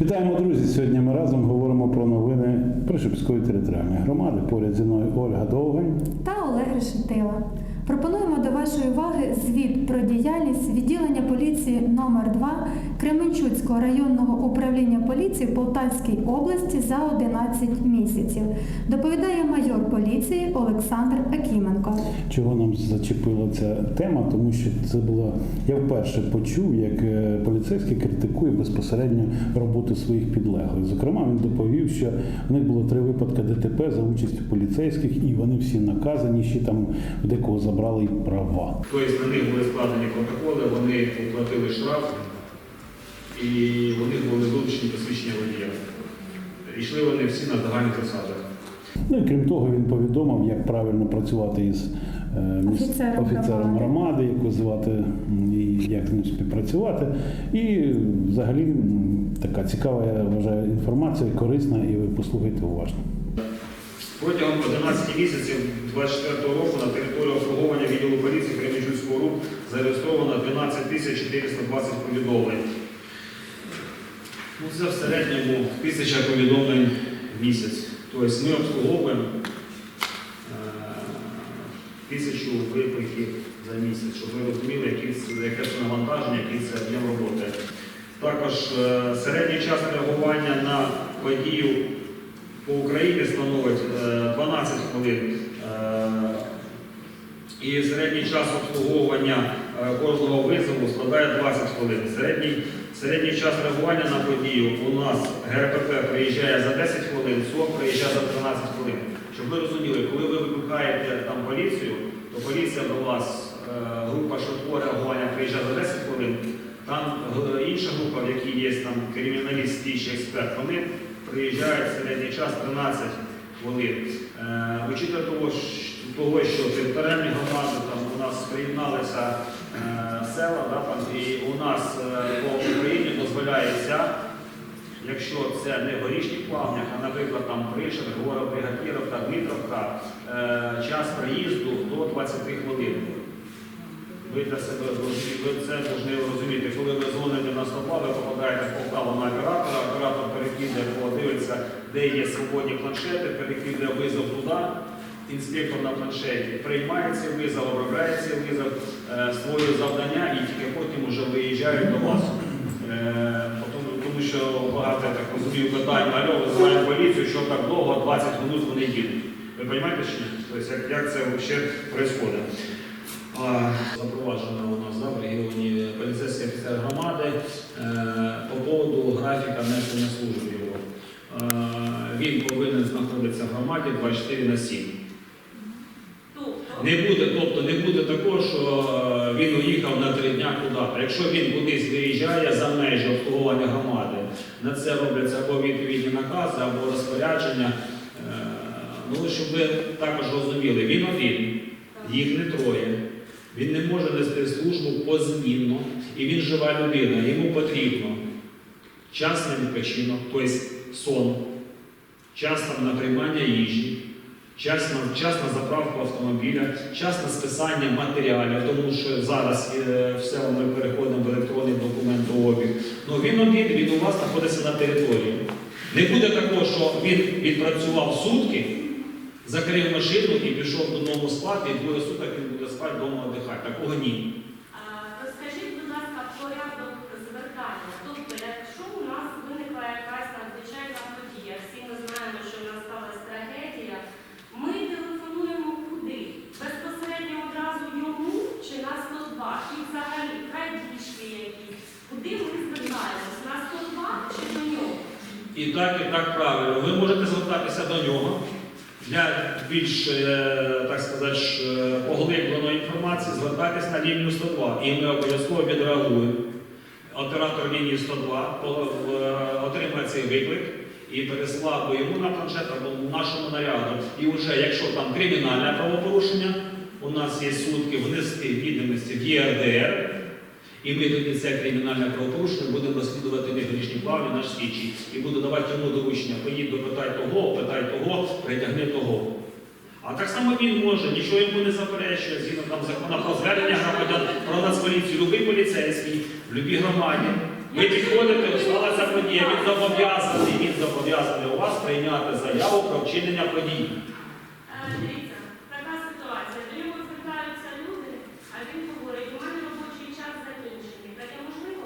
Вітаємо, друзі! Сьогодні ми разом говоримо про новини Пришипської територіальної громади. Поряд зі мною Ольга Довгань. та Олег Решетила. Пропонуємо до вашої уваги звіт про діяльність відділення поліції номер 2 Кременчуцького районного управління поліції Полтавській області за 11 місяців. Доповідає майор поліції Олександр Акіменко. Чого нам зачепила ця тема? Тому що це було я вперше почув, як е, поліцейський критикує безпосередньо роботу своїх підлеглих. Зокрема, він доповів, що в них було три випадки ДТП за участю поліцейських, і вони всі наказані, ще там декого забрали й права. Тобто на них були складені протоколи, вони оплатили штраф і у них були вилучені посвідчення водія. І йшли вони всі на загальних засадах. Ну і крім того, він повідомив, як правильно працювати із е, міс- Офіцером офіцером громади. громади, як визивати м, і як з ним співпрацювати. І взагалі така цікава, я вважаю, інформація, корисна, і ви послухайте уважно. Протягом 11 місяців 24 року на території обслуговування відділу поліції Кременчуцького РУП зареєстровано 12 тисяч 420 повідомлень. Ну, це в середньому тисяча повідомлень в місяць. Тобто ми обслуговуємо е, тисячу викликів за місяць, щоб ви розуміли, яке це навантаження, який це об'єм роботи. Також е, середній час реагування на подію по Україні становить е, 12 хвилин. Е, І середній час обслуговування е, кожного визову складає 20 хвилин. Середній, середній час реагування на подію у нас ГРПП приїжджає за 10 хвилин, СОК приїжджає за 13 хвилин. Щоб ви розуміли, коли ви викликаєте там поліцію, то поліція до вас, е, група швидкого реагування приїжджає за 10 хвилин, там е, інша група, в якій є там криміналіст, експерт, вони приїжджають в середній час 13 хвилин. Е, Учитывая того, того, що територіальні громади там у нас приєдналися е, села, да, там, і у нас е, по Україні дозволяється, якщо це не в горішніх плавнях, а, наприклад, там Пришин, Город-Бригадіровка, Дмитровка, е, час проїзду до 20 хвилин. Ви для себе ви це повинні розуміти. Коли ви дзвоните на стопа, ви попадаєте в Полтаву на оператора, оператор перекидає, подивиться, де є свободні планшети, перекидає визов туди, інспектор на планшеті приймає цей визов, обробляє цей визов, е, створює завдання і тільки потім вже виїжджають до вас. Е, Тому, що багато, я так розумію, питань, альо, визиваємо поліцію, що так довго, 20 хвилин вони їдуть. Ви розумієте ні? Тобто, як це взагалі відбувається? А, Запроваджена у нас да, в регіоні поліцейський офіцер громади е, по поводу графіка несення служби його. Е, Він повинен знаходитися в громаді 24 на 7. Не буде, тобто не буде такого, що е, він уїхав на три дня куди. Якщо він кудись виїжджає за межі обслуговування громади, на це робляться або відповідні накази, або розпорядження. Ну, щоб ви також розуміли, він один, їх не троє. Він не може нести службу позмінно, і він жива людина. Йому потрібно час на відпочинок, тобто сон, час на приймання їжі, час на, час на заправку автомобіля, час на списання матеріалів, тому що зараз е, все ми переходимо в електронний документообіг. Ну він один, він у вас знаходиться на території. Не буде такого, що він відпрацював сутки, закрив машину і пішов до додому спати, і двоє суток він буде спати вдома віддихати. Такого ні. Розкажіть, будь ласка, порядок звертання. Тобто, якщо у нас виникла якась надзвичайна подія, всі ми знаємо, що в нас сталася трагедія, ми телефонуємо куди? Безпосередньо одразу йому чи на 102? І взагалі крадіжки якісь. Куди ми звертаємось? На 102 чи до нього? І так, і так правильно. Ви можете звертатися до нього для більш, е, так сказати, е, поглибленої інформації, звертайтесь на лінію 102, і ми обов'язково відреагуємо. Оператор лінії 102 по- е, отримає цей виклик і переслав або йому на планшет, або нашому наряду. І вже якщо там кримінальне правопорушення, у нас є сутки внести відомості в ЄРДР, і ми тоді це кримінальне правопорушення будемо розслідувати негрішні плавні, наш слідчий, і буду давати йому доручення. Поїдь допитай того, питай того, притягни того. А так само він може, нічого йому не заперечує, згідно там закону про звернення громадян, про нацполіцію, любий поліцейський, в любій громаді Ви підходите, сталася подія, він зобов'язаний, він зобов'язаний у вас прийняти заяву про вчинення подій. Е, Дивіться, така ситуація. До нього звертаються люди, а він говорить, у мене робочий час закінчений. Таке можливо?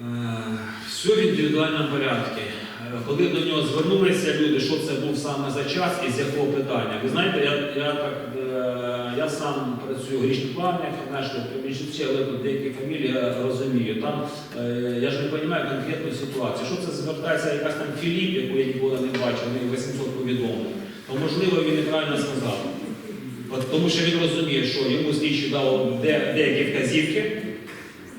Е, Все в індивідуальному порядку. Коли до нього звернулися люди, що це був саме за час і з якого питання. Ви знаєте, я, я, так, е, я сам працюю в грішних плавнях, тут деякі фамілії розумію. Там е, я ж не розумію конкретну ситуацію. Що це звертається якась там Філіп, яку я ніколи не бачив, у 800 повідомлень. То можливо він неправильно сказав. От Тому що він розуміє, що йому слідчий дав деякі вказівки,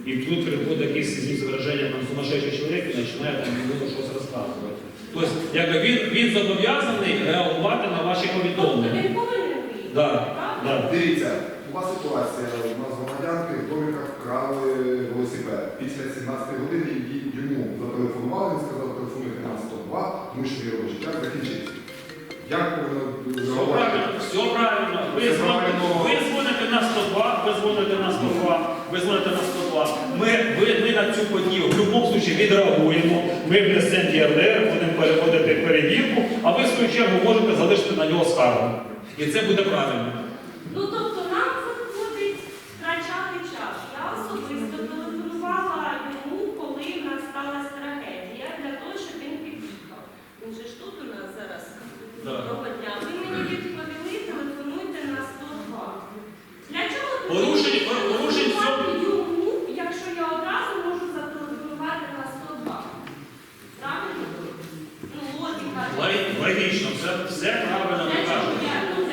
і тут приходить якийсь з зображення там сумасшедший чоловік і починає там йому щось розказувати. Тобто, якби він, він зобов'язаний реагувати на ваші Тобто повідомлення. вийти. Да, да. Дивіться, була ситуація, у нас громадянки в домиках вкрали велосипед. Після 17 години йому зателефонували, він сказав, телефонуйте на 102, тому що мій робочий час закінчився. Як повинно Все правильно, все правильно. ви дзвоните на 102, ви дзвоните на 102, ви нас на 102. Ми, ви, ми на цю подію в будь-якому випадку відреагуємо. Ми внесемо ЄРДР, будемо переходити перевірку, а ви в свою чергу можете залишити на нього скаргу. І це буде правильно. Ну тобто нам виходить втрачати час. Я особисто телефонувала йому, коли в нас сталася трагедія, для того, щоб він під'їхав. Він же ж тут у нас зараз. Да. Доброго дня. Ви мені відповіли, телефонуйте на 102. Для чого тоді Порушень- порушень телефонувати йому, якщо я одразу можу зателефонувати на 102? Правильно? Ну, логіка. Логі- Логічно, все, все правильно ви кажете. ну?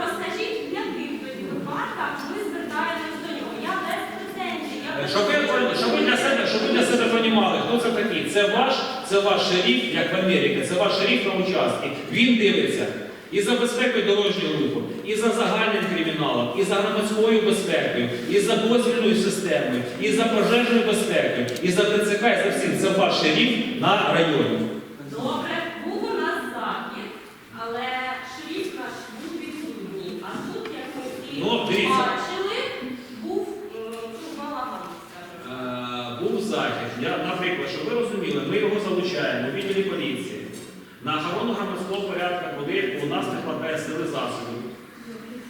Розкажіть, в яких тоді випадках ви звертаєтесь до нього? Я без претензій. я без Щоб ви, щоб ви для себе, щоб ви для себе розуміли, хто це такий? Це ваш, це ваш шериф, як в Америці, це ваш шериф на участку. Він дивиться і за безпекою дорожнього руху, і за загальним криміналом, і за громадською безпекою, і за дозвільною системою, і за пожежною безпекою, і за ТЦК, і за всім. Це ваш шериф на районі. Добре, був у нас захід, але шрифт наш був відсутній. А тут, як ми всі Ну, бачили, був м, ну, балаган, скажімо. Е, був захід. Я, наприклад, щоб ви розуміли, ми його залучаємо у відділі поліції на охорону громадського порядку, коли у нас не вистачає сили засобів.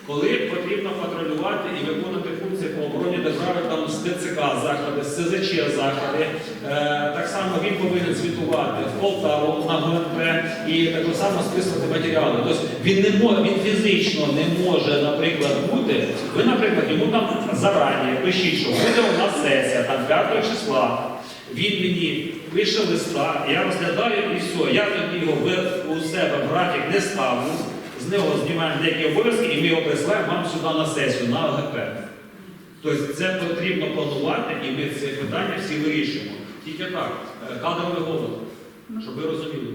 Коли потрібно патрулювати і виконувати функції по обороні держави, там з ТЦК заходи, СЗЧ заходи, е, так само він повинен звітувати в Полтаву на ГНП і так само списувати матеріали. Тобто він не може, він фізично не може, наприклад, бути. Ви, наприклад, йому там зарані пишіть, що буде у нас сесія там 5 числа. Він мені пише листа, я розглядаю і все. Я тоді його у себе в не ставлю, з нього знімаємо деякі обов'язки і ми його присилаємо вам сюди на сесію, на ОГП. Тобто це потрібно планувати, і ми ці питання всі вирішуємо. Тільки так, е, кадровий голод, щоб ви розуміли.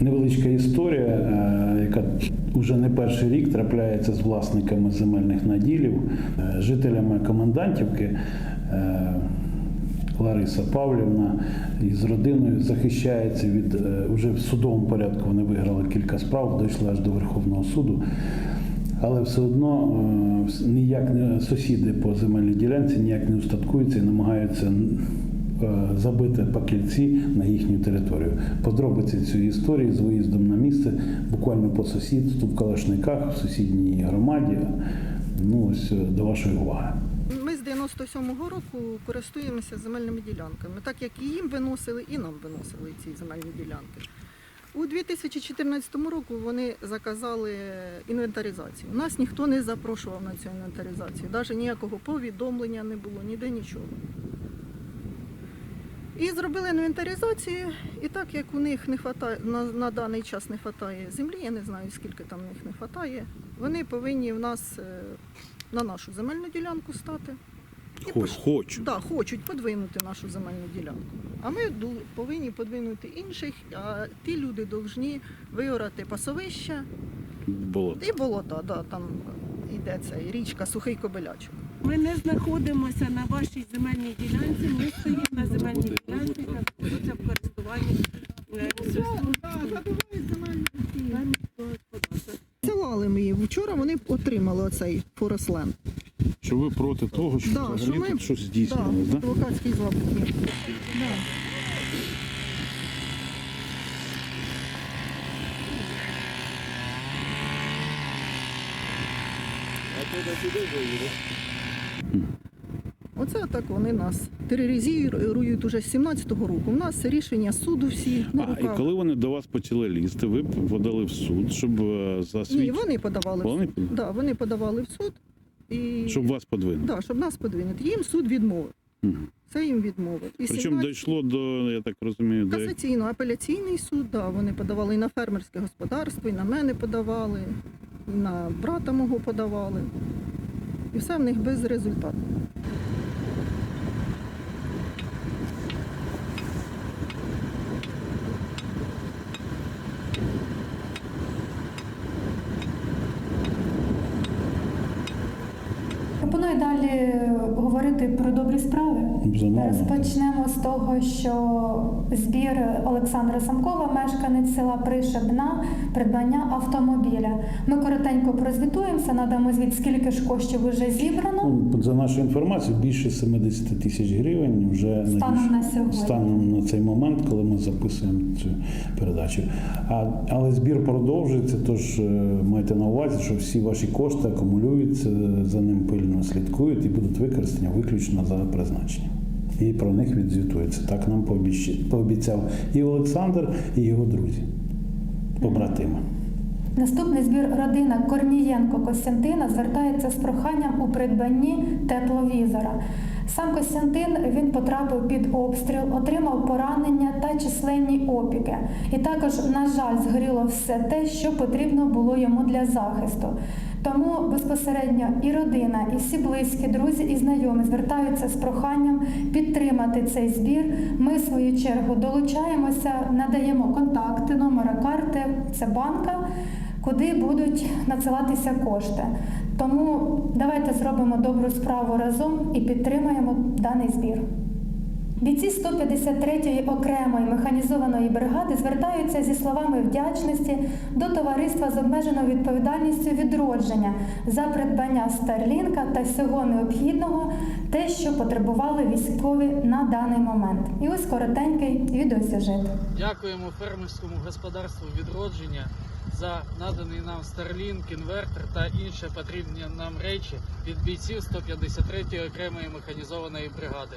Невеличка історія, е, яка вже не перший рік трапляється з власниками земельних наділів, е, жителями комендантівки. Е, Лариса Павлівна із родиною захищається від е, вже в судовому порядку. Вони виграли кілька справ, дійшли аж до Верховного суду. Але все одно е, ніяк не сусіди по земельній ділянці ніяк не устаткуються і намагаються е, забити пакельці на їхню територію. Подробиці цієї історії з виїздом на місце буквально по сусідству в Калашниках, в сусідній громаді. Ну ось е, до вашої уваги. Ми з 97-го року користуємося земельними ділянками, так як і їм виносили, і нам виносили ці земельні ділянки. У 2014 року вони заказали інвентаризацію. Нас ніхто не запрошував на цю інвентаризацію, навіть ніякого повідомлення не було, ніде нічого. І зробили інвентаризацію, і так як у них не хватає, на, на даний час не вистачає землі, я не знаю скільки там в них не вистачає, вони повинні в нас е, на нашу земельну ділянку стати. Пош- Хочу. Да, хочуть подвинути нашу земельну ділянку. А ми ду- повинні подвинути інших, а ті люди повинні виорати пасовища Було. і болота. Да, там іде ця річка Сухий Кобилячок. Ми не знаходимося на вашій земельній ділянці, ми стоїмо на земельній ділянці, яка знаходиться в користуванні е, Піднімали ми її. Вчора вони отримали оцей Форесленд. Що ви проти того, що Да, взагалі що ми- тут щось здійснювалось, Да, да? Оце так вони нас тероризують уже з 17-го року. У нас рішення суду всі на А, і коли вони до вас почали лізти, ви подали в суд, щоб е, за Ні, вони подавали в суд. Да, вони подавали в суд і щоб вас подвинути. да, щоб нас подвинути. Їм суд відмовив. Угу. Це їм відмовив. І Причому 17 дійшло до, я так розумію, до Касаційно, апеляційний суд, да, вони подавали і на фермерське господарство, і на мене подавали, і на брата мого подавали. І все в них без далі говорити про добрі справи. Безумовно. Розпочнемо з того, що збір Олександра Самкова, мешканець села Пришебна, придбання автомобіля. Ми коротенько прозвітуємося, надамо звіт, скільки ж коштів вже зібрано. Ну, За нашою інформацією, більше 70 тисяч гривень вже Станом на сьогодні. станом на цей момент, коли ми записуємо цю передачу. А, але збір продовжується, тож е, майте на увазі, що всі ваші кошти акумулюються, за ним пильно слідкують і будуть використані виключно за призначенням. І про них відзвітується. Так нам пообіцяв і Олександр, і його друзі, побратими. Наступний збір родина Корнієнко Костянтина звертається з проханням у придбанні тепловізора. Сам Костянтин він потрапив під обстріл, отримав поранення та численні опіки. І також, на жаль, згоріло все те, що потрібно було йому для захисту. Тому безпосередньо і родина, і всі близькі, друзі і знайомі звертаються з проханням підтримати цей збір. Ми, в свою чергу, долучаємося, надаємо контакти, номера карти, це банка, куди будуть надсилатися кошти. Тому давайте зробимо добру справу разом і підтримаємо даний збір. Бійці 153-ї окремої механізованої бригади звертаються зі словами вдячності до товариства з обмеженою відповідальністю відродження за придбання Старлінка та всього необхідного, те, що потребували військові на даний момент. І ось коротенький відеосюжет. Дякуємо фермерському господарству відродження за наданий нам Starlink, інвертор та інші потрібні нам речі від бійців 153-ї окремої механізованої бригади.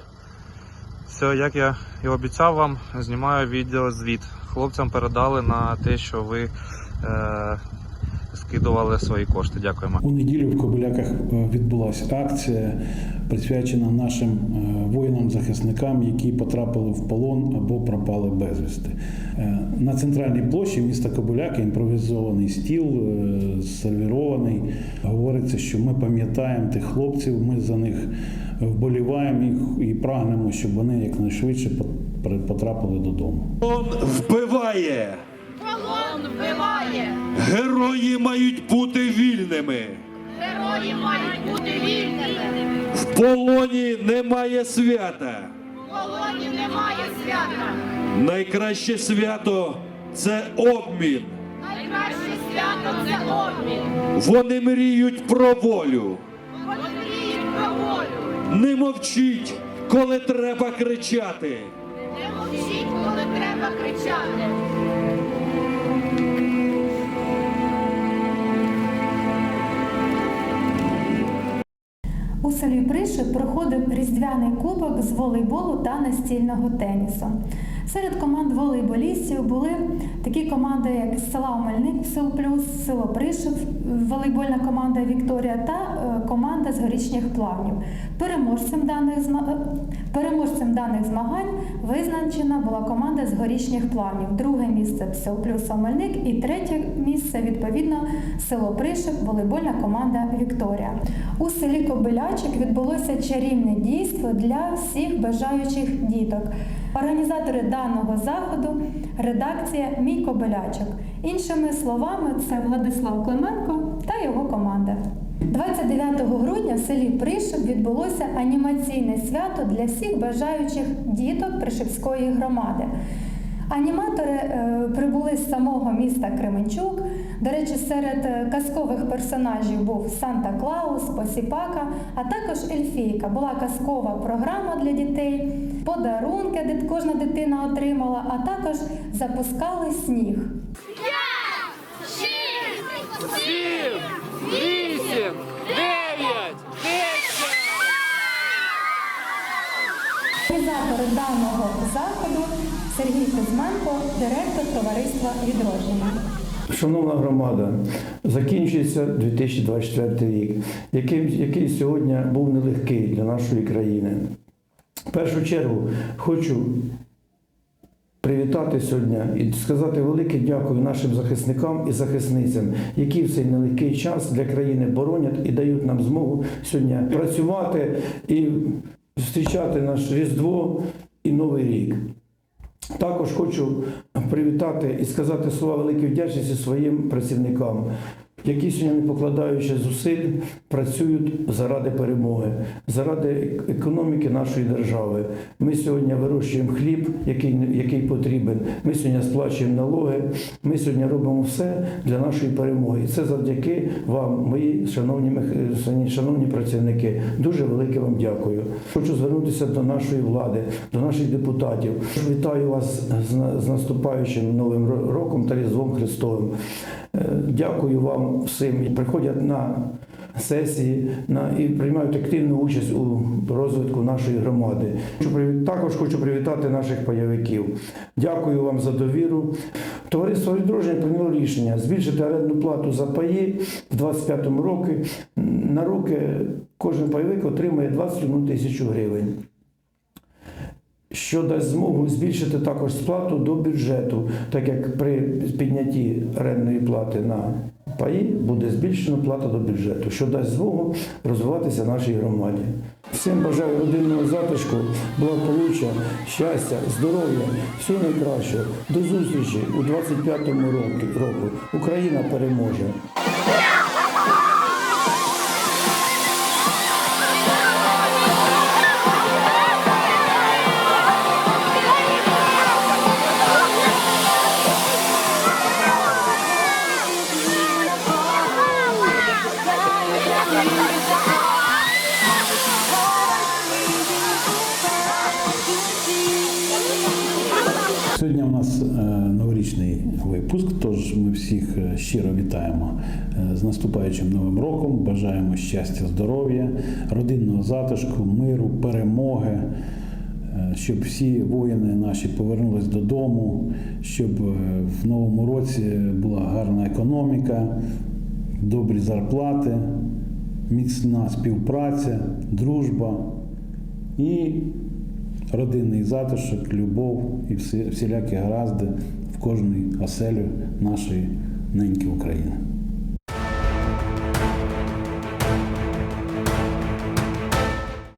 Все, як я і обіцяв вам, знімаю відео звіт. Хлопцям передали на те, що ви е, скидували свої кошти. Дякуємо. У неділю в Кобиляках е, відбулася акція, присвячена нашим е, воїнам-захисникам, які потрапили в полон або пропали безвісти. Е, На центральній площі міста Кобиляки імпровізований стіл, сервірований. Говориться, що ми пам'ятаємо тих хлопців, ми за них вболіваємо їх і прагнемо, щоб вони якнайшвидше пот- потрапили додому. Полон вбиває. Герої мають бути вільними. Герої мають бути вільними! В полоні немає свята. В полоні немає свята! Найкраще свято це обмін. Найкраще свято це обмін! Вони мріють про волю. Вони мріють про волю! Не мовчіть, коли треба кричати. Не мовчіть, коли треба кричати! У селі Приши проходив різдвяний кубок з волейболу та настільного тенісу. Серед команд волейболістів були такі команди, як села Омельник, Сил Плюс, село Пришив, волейбольна команда Вікторія та е, команда з горішніх плавнів. Переможцем даних зма- е, переможцем даних змагань визначена була команда з горішніх плавнів. Друге місце Сил Плюс Омельник і третє місце відповідно село Пришив, волейбольна команда Вікторія. У селі Кобилячик відбулося чарівне дійство для всіх бажаючих діток. Організатори даного заходу редакція Мій Кобилячок. Іншими словами, це Владислав Клименко та його команда. 29 грудня в селі Пришиб відбулося анімаційне свято для всіх бажаючих діток Пришибської громади. Аніматори е, прибули з самого міста Кременчук, До речі, серед е, казкових персонажів був Санта Клаус, Посіпака, а також Ельфійка. Була казкова програма для дітей, подарунки, де кожна дитина отримала, а також запускали сніг. Сім, вісім, дев'ять, десять. Організатор даного заходу Сергій Кузьменко, директор товариства відродження. Шановна громада, закінчується 2024 рік, який, який сьогодні був нелегкий для нашої країни. В першу чергу хочу привітати сьогодні і сказати велике дякую нашим захисникам і захисницям, які в цей нелегкий час для країни боронять і дають нам змогу сьогодні працювати і зустрічати наш Різдво і Новий рік. Також хочу привітати і сказати слова великої вдячності своїм працівникам, які сьогодні, не покладаючи зусиль, працюють заради перемоги, заради економіки нашої держави. Ми сьогодні вирощуємо хліб, який, який потрібен. Ми сьогодні сплачуємо налоги. Ми сьогодні робимо все для нашої перемоги. Це завдяки вам, мої шановні, шановні працівники. Дуже велике вам дякую. Хочу звернутися до нашої влади, до наших депутатів. Вітаю вас з, наступаючим новим роком та Різдвом Христовим. Е, Дякую вам всім. Приходять на сесії на, і приймають активну участь у розвитку нашої громади. Також хочу привітати наших пайовиків. Дякую вам за довіру. Товариство відродження прийняло рішення збільшити орендну плату за паї в 25 році. На роки кожен пайовик отримує 21 тисячу гривень що дасть змогу збільшити також сплату до бюджету, так як при піднятті орендної плати на паї буде збільшена плата до бюджету, що дасть змогу розвиватися нашій громаді. Всім бажаю родинного затишку, благополуччя, щастя, здоров'я, всього найкращого. До зустрічі у 25-му році-. Україна переможе. Щиро вітаємо е, з наступаючим новим роком. Бажаємо щастя, здоров'я, родинного затишку, миру, перемоги, е, щоб всі воїни наші повернулись додому, щоб е, в новому році була гарна економіка, добрі зарплати, міцна співпраця, дружба і родинний затишок, любов і всі, всілякі гаразди в кожній оселі нашої неньки України.